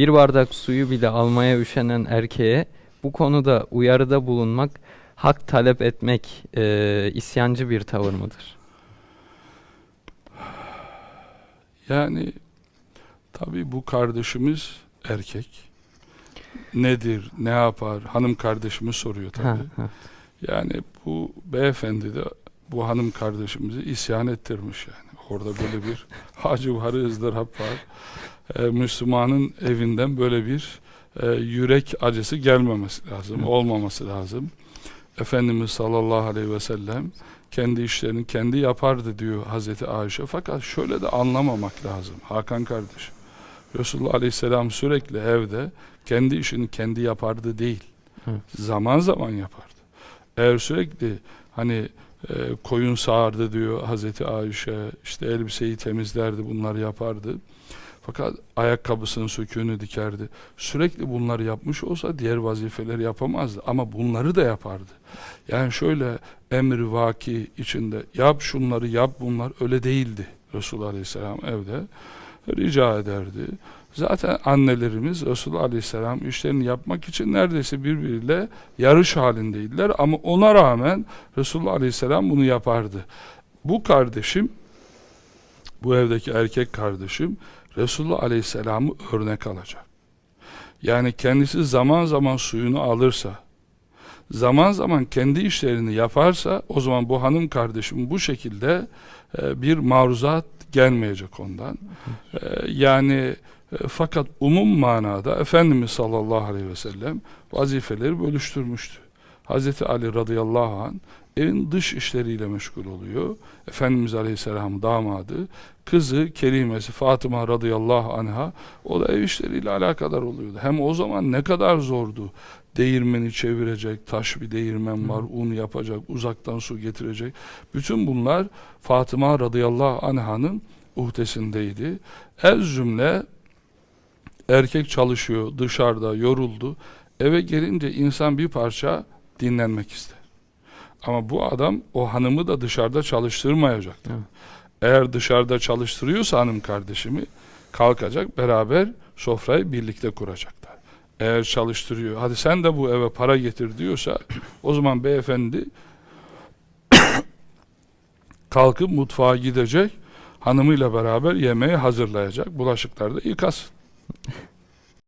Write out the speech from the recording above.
Bir bardak suyu bile almaya üşenen erkeğe bu konuda uyarıda bulunmak, hak talep etmek e, isyancı bir tavır mıdır? Yani tabii bu kardeşimiz erkek. Nedir, ne yapar? Hanım kardeşimiz soruyor tabii. Ha, ha. Yani bu beyefendi de bu hanım kardeşimizi isyan ettirmiş yani. Orada böyle bir hacı var, ızdırap var. Ee, Müslümanın evinden böyle bir e, yürek acısı gelmemesi lazım, Hı. olmaması lazım. Efendimiz sallallahu aleyhi ve sellem kendi işlerini kendi yapardı diyor Hazreti Ayşe. Fakat şöyle de anlamamak lazım Hakan kardeşim. Resulullah aleyhisselam sürekli evde kendi işini kendi yapardı değil. Evet. Zaman zaman yapardı. Eğer sürekli hani e, koyun sağardı diyor Hazreti Ayşe, işte elbiseyi temizlerdi, bunları yapardı. Fakat ayakkabısının söküğünü dikerdi. Sürekli bunları yapmış olsa diğer vazifeleri yapamazdı. Ama bunları da yapardı. Yani şöyle emri vaki içinde yap şunları yap bunlar öyle değildi. Resulullah Aleyhisselam evde rica ederdi. Zaten annelerimiz Resulullah Aleyhisselam işlerini yapmak için neredeyse birbiriyle yarış halindeydiler ama ona rağmen Resulullah Aleyhisselam bunu yapardı. Bu kardeşim bu evdeki erkek kardeşim Resulullah Aleyhisselam'ı örnek alacak. Yani kendisi zaman zaman suyunu alırsa, zaman zaman kendi işlerini yaparsa o zaman bu hanım kardeşim bu şekilde e, bir maruzat gelmeyecek ondan. E, yani e, fakat umum manada Efendimiz sallallahu aleyhi ve sellem vazifeleri bölüştürmüştü. Hazreti Ali radıyallahu an evin dış işleriyle meşgul oluyor. Efendimiz aleyhisselam damadı, kızı kerimesi Fatıma radıyallahu anha o da ev işleriyle alakadar oluyordu. Hem o zaman ne kadar zordu. Değirmeni çevirecek, taş bir değirmen var, un yapacak, uzaktan su getirecek. Bütün bunlar Fatıma radıyallahu anh'ın uhdesindeydi. Ez cümle erkek çalışıyor dışarıda yoruldu. Eve gelince insan bir parça dinlenmek ister. Ama bu adam o hanımı da dışarıda çalıştırmayacaktı. Evet. Eğer dışarıda çalıştırıyorsa hanım kardeşimi kalkacak beraber sofrayı birlikte kuracaklar. Eğer çalıştırıyor hadi sen de bu eve para getir diyorsa o zaman beyefendi kalkıp mutfağa gidecek hanımıyla beraber yemeği hazırlayacak bulaşıkları da yıkasın.